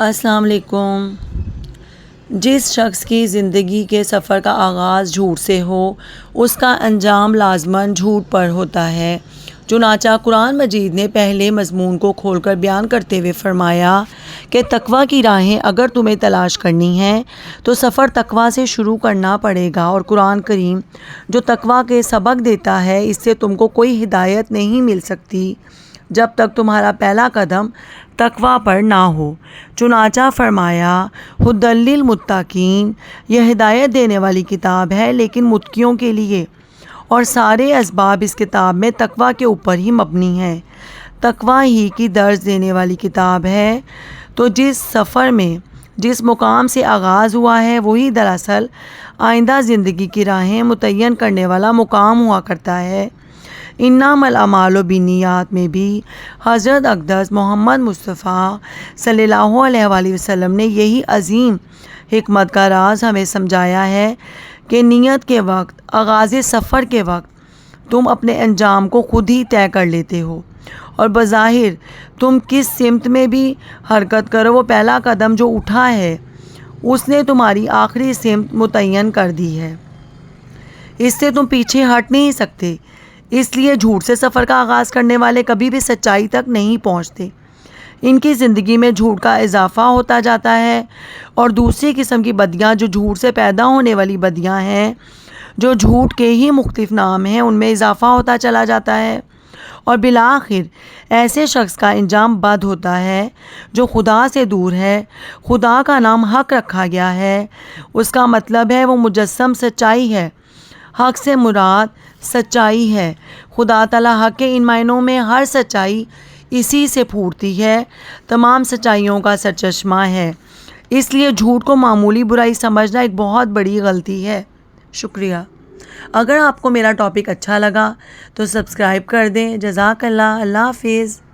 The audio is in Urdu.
السلام علیکم۔ جس شخص کی زندگی کے سفر کا آغاز جھوٹ سے ہو، اس کا انجام لازماً جھوٹ پر ہوتا ہے۔ چنانچہ قرآن مجید نے پہلے مضمون کو کھول کر بیان کرتے ہوئے فرمایا کہ تقوی کی راہیں اگر تمہیں تلاش کرنی ہیں، تو سفر تقوی سے شروع کرنا پڑے گا۔ اور قرآن کریم جو تقوی کے سبق دیتا ہے، اس سے تم کو کوئی ہدایت نہیں مل سکتی۔ جب تک تمہارا پہلا قدم تقوی پر نہ ہو۔ چنانچہ فرمایا حدل المتقین یہ ہدایت دینے والی کتاب ہے، لیکن متقیوں کے لیے۔ اور سارے اسباب اس کتاب میں تقوی کے اوپر ہی مبنی ہے تقوی ہی کی درج دینے والی کتاب ہے۔ تو جس سفر میں، جس مقام سے آغاز ہوا ہے، وہی دراصل آئندہ زندگی کی راہیں متعین کرنے والا مقام ہوا کرتا ہے۔ انام العمال و بنیات میں بھی حضرت اقدس محمد مصطفیٰ صلی اللہ علیہ وآلہ وسلم نے یہی عظیم حکمت کا راز ہمیں سمجھایا ہے کہ نیت کے وقت، آغاز سفر کے وقت تم اپنے انجام کو خود ہی طے کر لیتے ہو اور بظاہر تم کس سمت میں بھی حرکت کرو، وہ پہلا قدم جو اٹھا ہے، اس نے تمہاری آخری سمت متعین کر دی ہے۔ اس سے تم پیچھے ہٹ نہیں سکتے۔ اس لیے جھوٹ سے سفر کا آغاز کرنے والے کبھی بھی سچائی تک نہیں پہنچتے۔ ان کی زندگی میں جھوٹ کا اضافہ ہوتا جاتا ہے اور دوسری قسم کی بدیاں جو جھوٹ سے پیدا ہونے والی بدیاں ہیں، جو جھوٹ کے ہی مختلف نام ہیں، ان میں اضافہ ہوتا چلا جاتا ہے۔ اور بالآخر، ایسے شخص کا انجام بد ہوتا ہے جو خدا سے دور ہے۔ خدا کا نام حق رکھا گیا ہے۔ اس کا مطلب ہے وہ مجسم سچائی ہے۔ حق سے مراد سچائی ہے۔ خدا تعالیٰ حق کے ان معنوں میں ہر سچائی اسی سے پھوٹتی ہے۔ تمام سچائیوں کا سرچشمہ ہے۔ اس لیے جھوٹ کو معمولی برائی سمجھنا ایک بہت بڑی غلطی ہے۔ شکریہ۔ اگر آپ کو میرا ٹاپک اچھا لگا تو سبسکرائب کر دیں۔ جزاک اللہ۔ اللہ حافظ۔